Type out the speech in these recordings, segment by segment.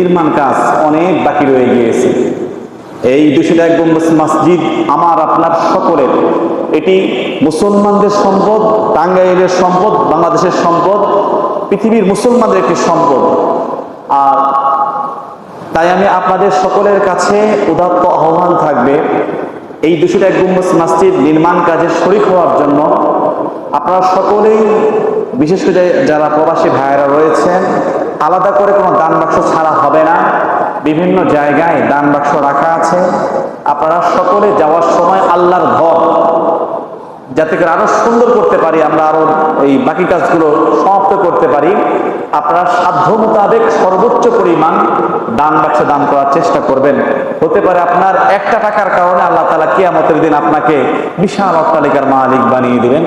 নির্মাণ কাজ অনেক বাকি রয়ে গিয়েছে। এই দুশো এক গম্বুজ মসজিদ আমার, আপনার সকলের। এটি মুসলমানদের সম্পদ, টাঙ্গাইলের সম্পদ, বাংলাদেশের সম্পদ, পৃথিবীর মুসলমানদের একটি সম্পদ। আর তাই আমি আপনাদের সকলের কাছে উদাত্ত আহ্বান থাকবে, এই দুশো এক গম্বুজ মসজিদ নির্মাণ কাজে শরিক হওয়ার জন্য। আপনারা সকলেই, বিশেষ করে যারা প্রবাসী ভাইয়েরা রয়েছেন আলাদা করে কোনো দান বাক্স ছাড়া হবে না। বিভিন্ন জায়গায় দান বাক্স রাখা আছে। আপনারা সকলে যাওয়ার সময় আল্লাহর যাতে করে আরো সুন্দর করতে পারি আমরা আরো এই বাকি কাজগুলো সমাপ্ত করতে পারি আপনারা সাধ্য মোতাবেক সর্বোচ্চ পরিমাণ দান বাক্সে দান করার চেষ্টা করবেন হতে পারে আপনার একটা টাকার কারণে আল্লাহ তালা কিয়ামতের দিন আপনাকে বিশাল অট্টালিকার মালিক বানিয়ে দিবেন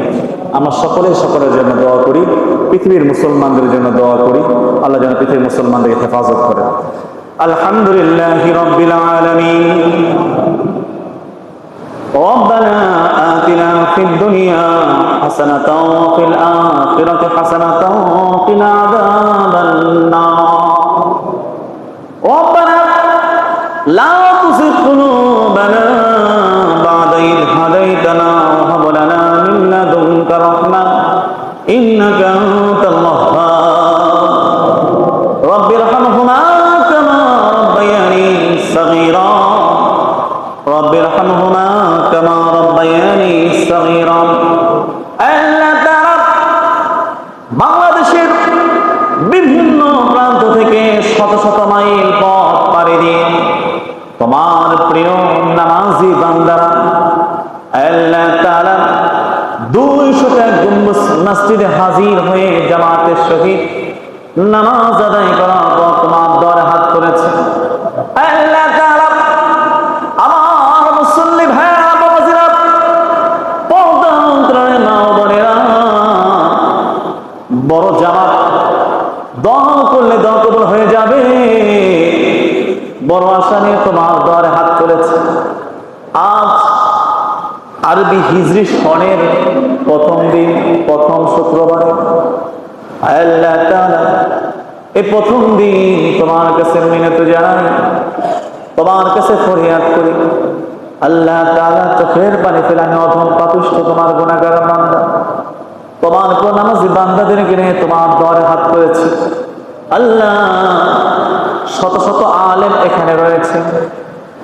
আমরা সকলে সকলের জন্য দোয়া করি পৃথিবীর মুসলমানদের জন্য দোয়া করি আল্লাহ যেন পৃথিবীর মুসলমানদেরকে হেফাজত করেন আলহামদুলিল্লাহ রব্বিল আলামিন ربنا آتنا في الدنيا حسنة وفي الآخرة حسنة وقنا عذاب النار. ربنا لا تزغ قلوبنا বাংলাদেশের বিভিন্ন প্রান্ত থেকে শত শত মাইল পথ পাড়ি দিয়ে তোমার প্রিয় নামাজি বান্দারা হাজির হয়ে নামাজ আদায় করার পর তোমার দরে হাত করেছে। আল্লাহ বড় জামাত। দোয়া করলে দোয়া কবুল হয়ে যাবে। বড় আশা নিয়ে তোমার দ্বারে হাত তুলেছে আজ আরবি হিজরি সনের প্রথম দিন, প্রথম শুক্রবারে। আল্লাহ এই প্রথম দিন তোমার কাছে মিনত জানাই তোমার কাছে ফরিয়াদ করি। আল্লাহ তাআলা চোখের পানি ফেলানি অধম পাতুষ্ট তোমার গুণাগার বান্দা। তোমার কোন নামাজি কিনে তোমার দরে হাত করেছি। আল্লাহ, শত শত আলেম এখানে রয়েছে।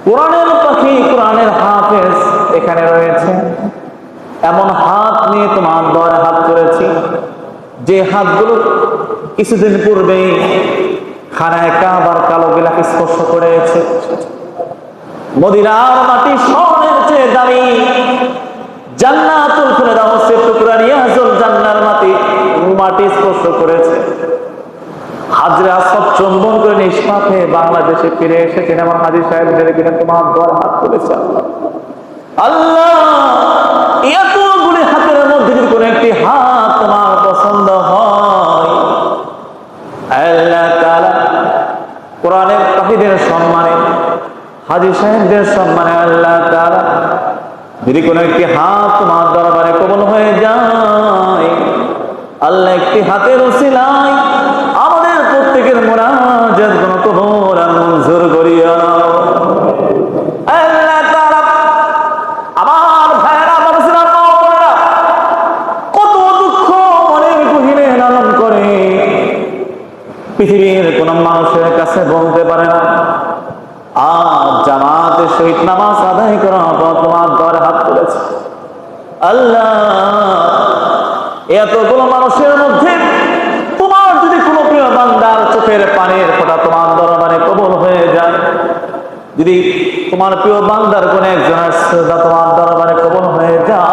কোরআনের পাখি কোরআনের হাফেজ এখানে রয়েছে। এমন হাত নিয়ে তোমার দরে হাত করেছি। যে হাতগুলো কিছুদিন পূর্বে খানায় কাবার কালো গিলাকে স্পর্শ করেছে। মদিনার মাটি স্বর্ণের চেয়ে দামি। জান্নাতুল ফেরদাউসের টুকরা রিয়াজুল মাটি স্পর্শ করেছে। হাজরা সব চন্দন করে নিষ্পাপ বাংলাদেশে ফিরে এসেছেন আমার হাজির সাহেবদের কিনা তোমার দোয়ার হাত তুলেছে। আল্লাহ, এতগুলি হাতের মধ্যে যদি কোনো একটি হাত তোমার পছন্দ কোরআনের সম্মানে হাজি সাহেবদের সম্মানে আল্লাহ দরবারে কবল হয়ে যায় আল্লাহ একটি হাতের ওসিলায় আমাদের প্রত্যেকের মোনাজাত কোন কবর মঞ্জুর করিয়া। আল্লাহ তাআলা কত দুঃখ মনের গহিনে লালন করে পৃথিবীর কোন মানুষের কাছে বলতে পারে না আর জামাতের সহিত নামাজ আদায় করার পর তোমার দরে হাত তুলেছে আল্লাহ এতগুলো মানুষের মধ্যে তোমার যদি কোনো প্রিয় বান্দার চোখের পানির ফোঁটা তোমার দরবারে কবল হয়ে যায়, যদি তোমার প্রিয় বান্দার কোন একজনের শ্রদ্ধা তোমার দরবারে কবল হয়ে যায়,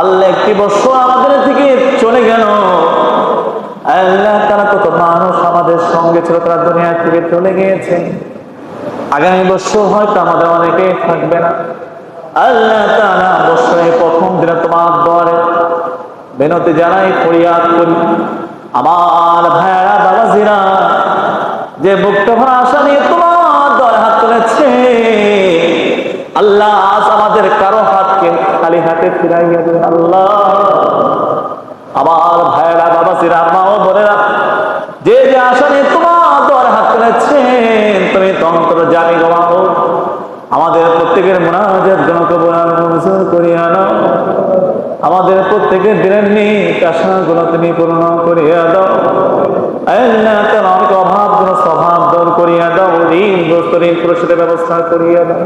আল্লাহ একটি বছর আমাদের থেকে চলে গেল। আল্লাহ তারা কত মানুষ আমাদের সঙ্গে ছিল, তারা দুনিয়া থেকে চলে গিয়েছে। আগামী বছর হয়তো আমাদের অনেকে থাকবে না। আল্লাহ তাআলা বছরের প্রথম দিনে তোমার দরে বেনতি জানাই ফরিয়াদ করি। আমার ভাইয়ারা বাবাজিরা যে মুক্ত ভরা আশা নিয়ে তোমার দরে হাত তুলেছে। আল্লাহ আজ আমাদের কারও হাতকে খালি হাতে ফিরাইয়া দেবেন আল্লাহ। আমার ভাইয়েরা বাবাজিরা মা ও বোনেরা, যে যে আশা নিয়ে তোমার দরে হাত তুলেছে আছেন তুমি তন্ত্র জানি গমাবো আমাদের প্রত্যেকের মোনাজাত জনকবুল মঞ্জুর করিয়া আমাদের প্রত্যেকের দিনের নিক আশাগুলো তুমি পূর্ণ করিয়া দাও। আল্লাহ তার অনেক অভাবগুলো স্বভাব দূর করিয়া দাও ঋণ গ্রস্ত ঋণ পরিশোধের ব্যবস্থা করিয়া দাও।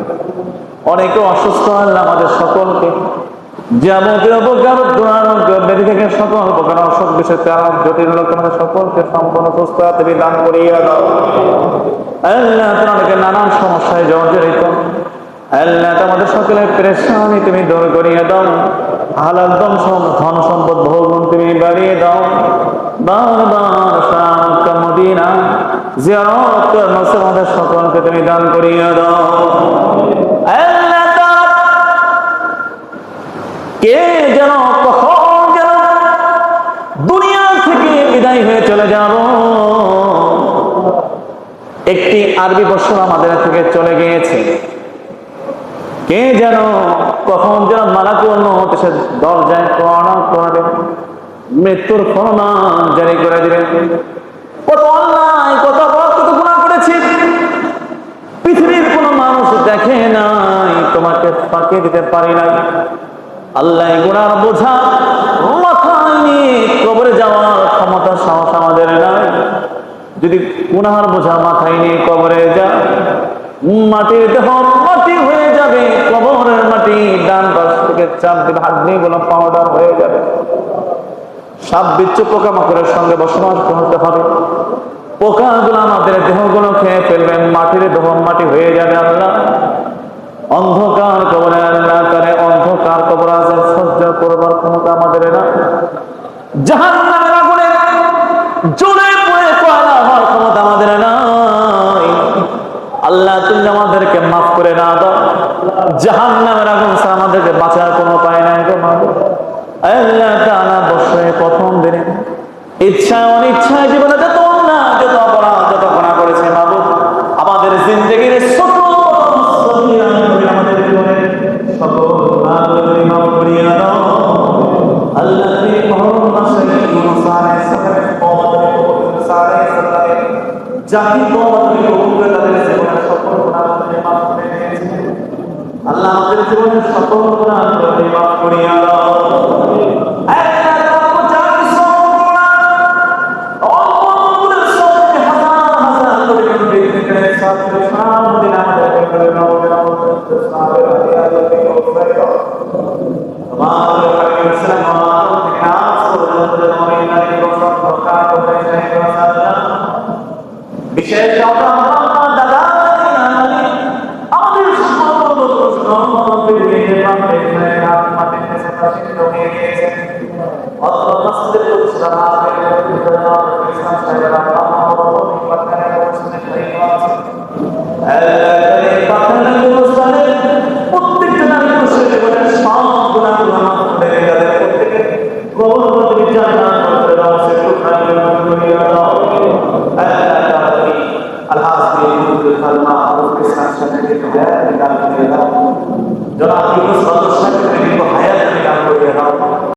অনেকে অসুস্থ, আল্লাহ আমাদের সকলকে যাবতীয় সকল অসুখ সকলকে সম্পূর্ণ তুমি দান দাও। অনেকে নানান সমস্যায় আমাদের সকলের প্রেশানি তুমি দূর করিয়ে দাও। হালাল ধন সম্পদ ভোগুন তুমি বাড়িয়ে দাও। সকলকে তুমি দান করিয়ে দাও। কে যেন কখন যেন দুনিয়া থেকে বিদায় হয়ে চলে যাব। একটি আরবি বছর আমাদের থেকে চলে গিয়েছে। কে যেন কখন যেন মালাকুল মৌত সে দরজায় করোনা করে মৃত্যুর ফরমান জারি করে দিবেন কত অন্যায় কত অপরাধ, কত গুণা করেছি। পৃথিবীর কোনো মানুষ দেখে নাই তোমাকে ফাঁকে দিতে পারি নাই। আল্লাহ গুনার বোঝা মাথায় নিয়ে কবরে যাওয়ার ক্ষমতা সাহস আমাদের নাই। যদি গুনার বোঝা মাথায় নিয়ে কবরে যা মাটির দেহ মাটি হয়ে যাবে, কবরের মাটি ডান পাশ থেকে চাপ দিবে হাত দিয়ে গুলো পাউডার হয়ে যাবে। সাপ বিচ্ছু পোকামাকড়ের সঙ্গে বসবাস করতে হবে। পোকাগুলো আমাদের দেহগুলো খেয়ে ফেলবেন মাটির দেহ মাটি হয়ে যাবে আল্লাহ। অন্ধকার কবরে আল্লাহ করে অন্ধকার কবর আজাব সহ্য করবার ক্ষমতা আমাদের না জাহান নামের জ্বলে পড়ে, কয়লা হওয়ার ক্ষমতা আমাদের নাই আল্লাহ, তুমি আমাদেরকে মাফ করে না দাও জাহান নামের আগুন আমাদেরকে বাঁচার কোনো উপায় নাই গো। আল্লাহ তাআলা বসে প্রথম দিনে ইচ্ছা অনিচ্ছায় জীবনে যত না যত অপরাধ, যত গুণা করেছে মাবু আমাদের জিন্দগির ছোট আল্লাহ আমাদের জীবনে সকল তুমি মাফ করিয়ে আল্লাহ